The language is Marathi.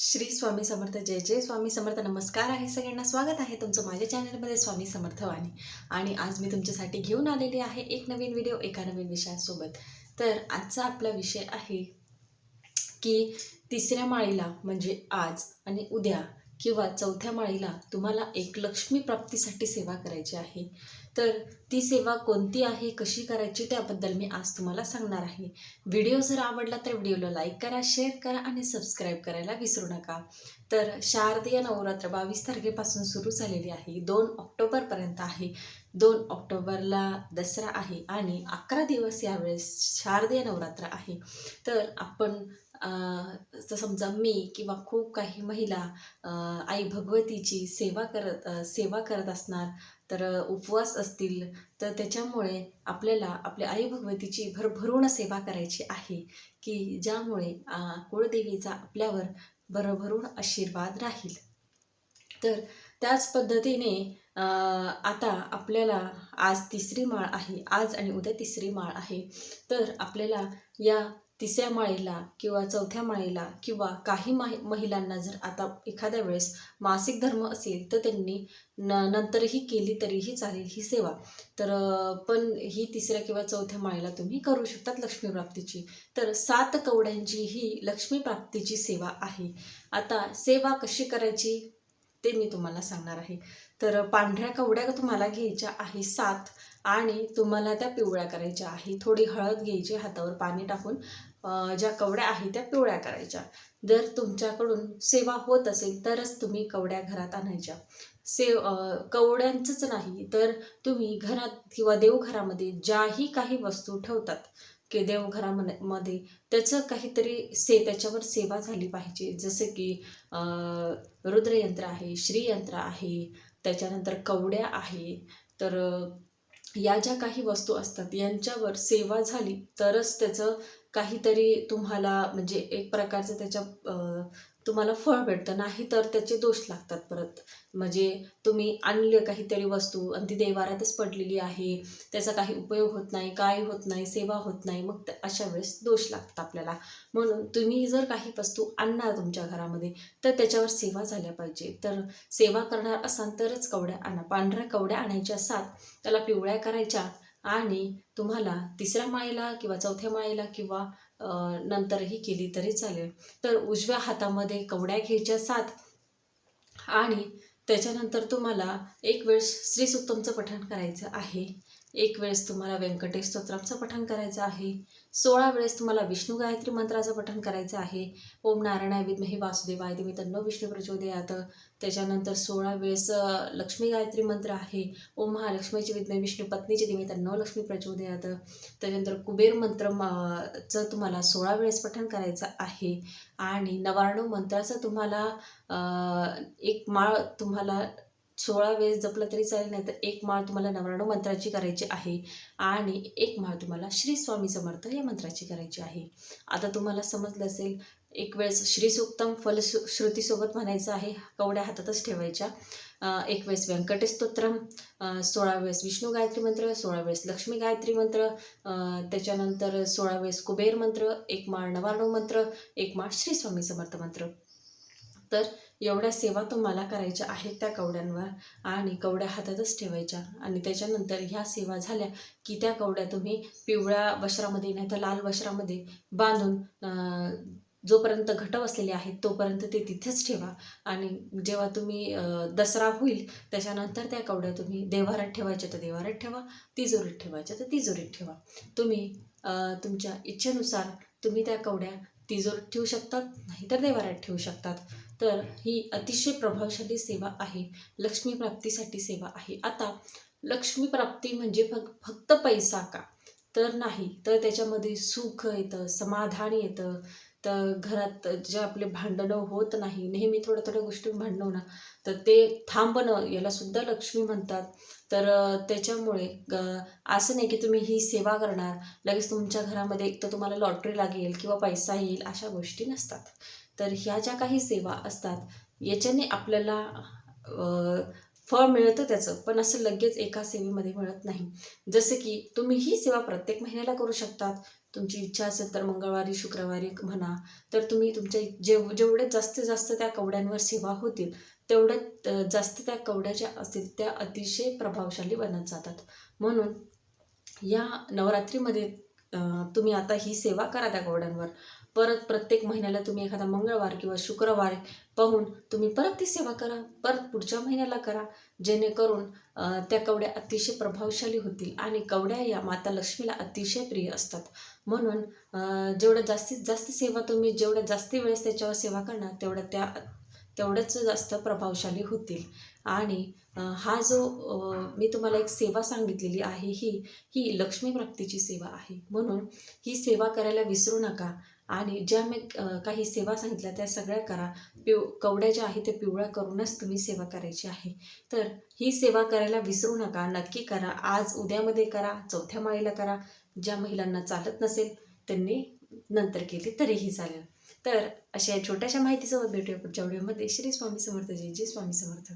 श्री स्वामी समर्थ जय जय स्वामी समर्थ. नमस्कार आहे सगळ्यांना. स्वागत आहे तुमचं माझ्या चॅनलमध्ये स्वामी समर्थ वाणी. आणि आज मी तुमच्यासाठी घेऊन आलेली आहे एक नवीन व्हिडिओ एका नवीन विषयासोबत. तर आजचा आपला विषय आहे की तिसऱ्या माळीला म्हणजे आज आणि उद्या किंवा चौथ्या माळीला तुम्हाला एक लक्ष्मी प्राप्तीसाठी सेवा करायची आहे. तर ती सेवा कोणती आहे कशी करायची त्याबद्दल मी आज तुम्हाला सांगणार आहे. व्हिडिओ जर आवडला तर व्हिडिओला लाईक करा शेअर करा आणि सबस्क्राईब करायला विसरू नका. तर शारदीय नवरात्र बावीस तारखेपासून सुरू झालेली आहे. दोन ऑक्टोबरपर्यंत आहे. दोन ऑक्टोबरला दसरा आहे आणि अकरा दिवस यावेळेस शारदीय नवरात्र आहे. तर आपण तर समजा मी किंवा खूप काही महिला आई भगवतीची सेवा करत सेवा करत असणार तर उपवास असतील तर त्याच्यामुळे आपल्याला आपल्या आई भगवतीची भरभरून सेवा करायची आहे की ज्यामुळे कुळदेवीचा आपल्यावर भरभरून आशीर्वाद राहील. तर त्याच पद्धतीने आता आपल्याला आज तिसरी माळ आहे. आज आणि उद्या तिसरी माळ आहे. तर आपल्याला या तिसऱ्या माळेला किंवा चौथ्या माळेला किंवा काही माहि महिलांना जर आता एखाद्या वेळेस मासिक धर्म असेल तर त्यांनी न नंतरही केली तरीही चालेल ही सेवा. तर पण ही तिसऱ्या किंवा चौथ्या माळेला तुम्ही करू शकतात लक्ष्मीप्राप्तीची तर सात कवड्यांची ही लक्ष्मीप्राप्तीची सेवा आहे. आता सेवा कशी करायची? ते मी तुम्हाला सांगणार आहे. तर पांढऱ्या कवड्या तुम्हाला घ्यायच्या आहे सात आणि तुम्हाला त्या पिवळ्या करायच्या आहे. थोडी हळद घ्यायची हातावर पाणी टाकून ज्या कवड्या आहेत त्या पिवळ्या करायच्या. जर तुमच्याकडून सेवा होत असेल तरच तुम्ही कवड्या घरात आणायच्या. सेव कवड्यांचंच नाही तर तुम्ही घरात किंवा देवघरामध्ये ज्याही काही वस्तू ठेवतात की देवघरामध्ये मध्ये त्याचं काहीतरी से त्याच्यावर सेवा झाली पाहिजे. जसं की रुद्रयंत्र आहे श्रीयंत्र आहे त्याच्यानंतर कवड्या आहे. तर या ज्या काही वस्तू असतात यांच्यावर सेवा झाली तरच त्याचं काहीतरी तुम्हाला म्हणजे एक प्रकारचं त्याच्या तुम्हाला फळ भेटतं नाही तर त्याचे दोष लागतात परत. म्हणजे तुम्ही आणले काहीतरी वस्तू आणि ती देवारातच पडलेली आहे त्याचा काही उपयोग होत नाही काय होत नाही सेवा होत नाही मग अशा वेळेस दोष लागतात आपल्याला. म्हणून तुम्ही जर काही वस्तू आणणार तुमच्या घरामध्ये तर त्याच्यावर सेवा झाल्या पाहिजे. तर सेवा करणार असाल तरच कवड्या आणा. पांढऱ्या कवड्या आणायच्या असतात त्याला पिवळ्या करायच्या आणि तुम्हाला तिसऱ्या माळेला किंवा चौथ्या माळेला किंवा नंतरही केली तरी चालेल. तर उजव्या हातामध्ये कवड्या घ्यायच्या सात आणि त्याच्यानंतर तुम्हाला एक वेळ श्री सुक्तमचं पठण करायचं आहे. एक वेळेस तुम्हाला व्यंकटेश स्तोत्राचं पठण करायचं आहे. सोळा वेळेस तुम्हाला विष्णू गायत्री मंत्राचं पठण करायचं आहे. ओम नारायणाय विद्महे वासुदेवाय. दिमी तन्नो विष्णू प्रचोदयात. त्याच्यानंतर सोळा वेळेस लक्ष्मी गायत्री मंत्र आहे. ओम महालक्ष्मीची विद्मे विष्णू पत्नीची दिमी तन्नो लक्ष्मी प्रचोदयात. त्याच्यानंतर कुबेर मंत्र चं तुम्हाला सोळा वेळेस पठण करायचं आहे. आणि नवारणव मंत्राचं तुम्हाला एक माळ तुम्हाला सोळा वेळेस जपलं तरी चालेल नाही तर एक माळ तुम्हाला नवराणव मंत्राची करायची आहे आणि एक माळ तुम्हाला श्री स्वामी समर्थ या मंत्राची करायची आहे. आता तुम्हाला समजलं असेल एक वेळेस श्रीसूक्तम फल श्रुतीसोबत म्हणायचं आहे कवड्या हातातच ठेवायच्या. एक वेळेस व्यंकटेशस्तोत्रम सोळा वेळेस विष्णू गायत्री मंत्र सोळा वेळेस लक्ष्मी गायत्री मंत्र त्याच्यानंतर सोळा वेळेस कुबेर मंत्र एक माळ नवारणव मंत्र एक माळ श्री स्वामी समर्थ मंत्र. तर एवढ्या सेवा तुम्हाला करायच्या आहेत त्या कवड्यांवर आणि कवड्या हातातच ठेवायच्या. आणि त्याच्यानंतर ह्या सेवा झाल्या की त्या कवड्या तुम्ही पिवळ्या वस्त्रामध्ये नाही तर लाल वस्त्रामध्ये बांधून अं, जोपर्यंत घट बसलेले आहेत तोपर्यंत ते तिथेच ठेवा. आणि जेव्हा तुम्ही दसरा होईल त्याच्यानंतर त्या कवड्या तुम्ही देवारात ठेवायच्या तर देवारात ठेवा तिजोरीत ठेवायच्या तर तिजोरीत ठेवा. तुम्ही तुमच्या इच्छेनुसार तुम्ही त्या कवड्या तिजोरीत ठेवू शकतात नाहीतर देवारात ठेवू शकतात. तर ही अतिशय प्रभावशाली सेवा आहे. लक्ष्मी प्राप्तीसाठी सेवा आहे. आता लक्ष्मी प्राप्ती म्हणजे फक फक्त पैसा का? तर नाही. तर त्याच्यामध्ये सुख येतं समाधान येतं. तर घरात जे आपले भांडणं होत नाही नेहमी थोड्या थोड्या गोष्टी भांडणं होणं तर ते थांबणं याला सुद्धा लक्ष्मी म्हणतात. तर त्याच्यामुळे ग- असं नाही की तुम्ही ही सेवा करणार लगेच तुमच्या घरामध्ये एक तर तुम्हाला लॉटरी लागेल किंवा पैसा येईल अशा गोष्टी नसतात. तर ह्या ज्या काही सेवा असतात याच्याने आपल्याला फळ मिळतं त्याचं पण असं लगेच एका सेवेमध्ये मिळत नाही. जसं की तुम्ही ही सेवा प्रत्येक महिन्याला करू शकतात. तुमची इच्छा असेल तर मंगळवारी शुक्रवारी म्हणा तर तुम्ही तुमच्या जेव जेवढे जास्तीत जास्त त्या कवड्यांवर सेवा होतील तेवढ्यात जास्त त्या कवड्या ज्या असतील त्या अतिशय प्रभावशाली बनत जातात. म्हणून या नवरात्रीमध्ये तुम्ही आता ही सेवा करा त्या कवड्यांवर परत प्रत्येक महिन्याला तुम्ही एखादा मंगळवार किंवा शुक्रवार पाहून तुम्ही परत ती सेवा करा परत पुढच्या महिन्याला करा. जेणेकरून त्या कवड्या अतिशय प्रभावशाली होतील आणि कवड्या या माता लक्ष्मीला अतिशय प्रिय असतात. म्हणून जेवढ्या जास्तीत जास्त सेवा तुम्ही जेवढ्या जास्त वेळेस त्याच्यावर सेवा करणार तेवढ्या त्या तेवढ्याच जास्त प्रभावशाली होतील. आणि हा जो मी तुम्हाला एक सेवा सांगितलेली आहे ही ही लक्ष्मी प्राप्तीची सेवा आहे. म्हणून ही सेवा करायला विसरू नका आणि ज्या मी काही सेवा सांगितल्या त्या सगळ्या करा. पिव कवड्या ज्या आहेत ते पिवळ्या करूनच तुम्ही सेवा करायची आहे. तर ही सेवा करायला विसरू नका नक्की करा. आज उद्यामध्ये करा चौथ्या माळीला करा. ज्या महिलांना चालत नसेल त्यांनी नंतर केली तरीही चालेल. तर अशा या छोट्याशा माहितीसोबत भेटूया पुढच्या व्हिडिओमध्ये श्री स्वामी समर्थ जय जय स्वामी समर्थ.